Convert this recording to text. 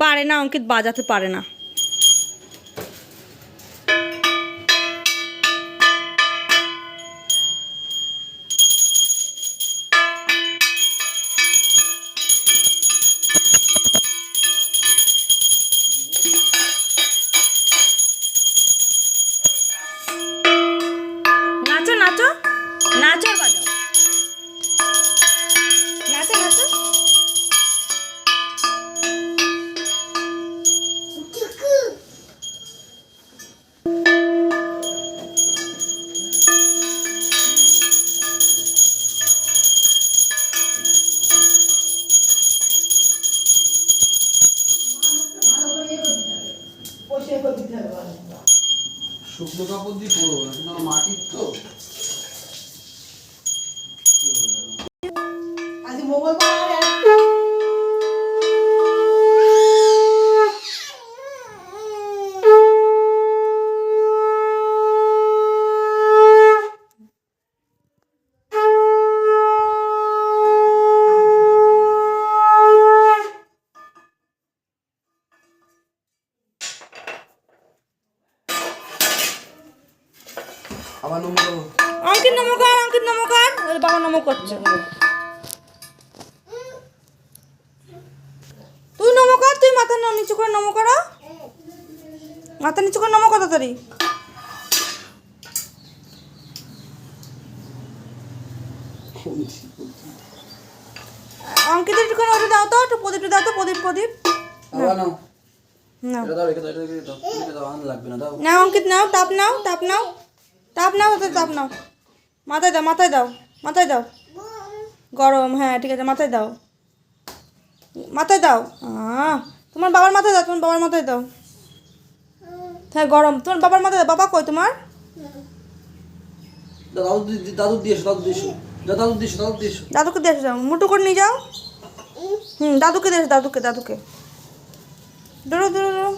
পারে না অঙ্কিত বাজাতে পারে না। শুকনো কাপড় দিয়ে পরবো না কিন্তু মাটির তো। আজ মঙ্গলবার নম্বর দেবো অঙ্কিত নমকার অঙ্কিত নমকার। ওর বাবা নম করছে। তুই নমকার তুই মাথা নিচু করে নম করো। মাথা নিচু করে নম কত তাড়াতাড়ি। অঙ্কিত একটু করে ওটা দাও তো একটু প্রদীপটা দাও তো প্রদীপ প্রদীপ। না। নাও অঙ্কিত নাও টাপ নাও টাপ নাও। টাপ নাও ওতে টাপ নাও। মাথায় দাও মাথায় দাও মাথায় দাও। গরম হ্যাঁ ঠিক আছে মাথায় দাও। মাথায় দাও। তোমার বাবার মাথায় দাও তোমার বাবার মাথায় দাও। হ্যাঁ গরম। তোমার বাবার মাথায় দাও। বাবা কই তোমার? দাদু দাদু দিয়ে দাদু দিয়ে দাদু দিয়ে দাদু দিয়ে দাদুকে দিয়ে যাও। মুটু করে নিয়ে যাও। হুম দাদুকে দিয়ে দাদুকে দাদুকে। দৌড়ো দৌড়ো দৌড়ো